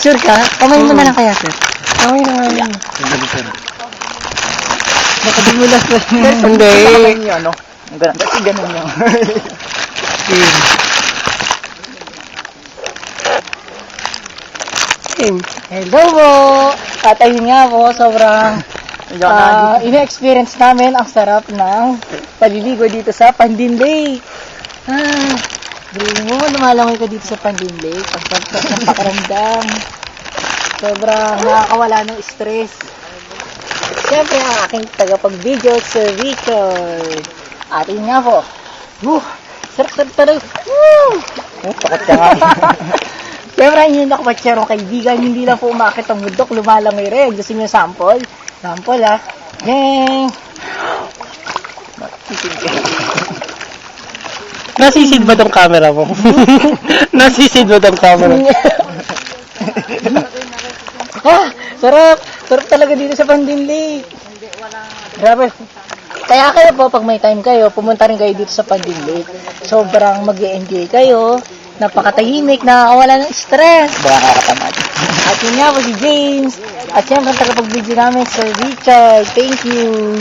Sure ka? Kamay mo na lang kaya, sir. Kamay na nga lang. Baka dumulas na. Hindi. Kamay niyo, ano? Ang ganun. Kasi ganun niyo. Hello po! At ayun nga po, sobrang nakadito. ina-experience namin ang sarap ng paliligo dito sa Pandin Lake. Ah, Bili mo, lumalangoy ka dito sa Pandin Lake. Ang sarap ng pakiramdam. Sobrang nakakawala ng stress. Siyempre, ang aking tagapag-video, Sir Richard. At yun nga po. Woo! Sarap, sarap, sarap. Woo! Oh, takot ka nga. Siyempre, yun yung nakapatsarong kaibigan. Hindi lang po umakit ang bundok, lumalangoy rin. Gusto niyo sample? Sample ah. Ding! Nasisid ba tong camera mo? Nasisid ba tong camera? ah, sarap! Sarap talaga dito sa Pandin Lake. Grabe. Kaya kayo po, pag may time kayo, pumunta rin kayo dito sa Pandin Lake. Sobrang mag enjoy kayo. Napakatahimik, nakakawala ng stress. Baka. At yun nga po si James. At syempre, ang tagapag-video namin, Sir Richard. Thank you.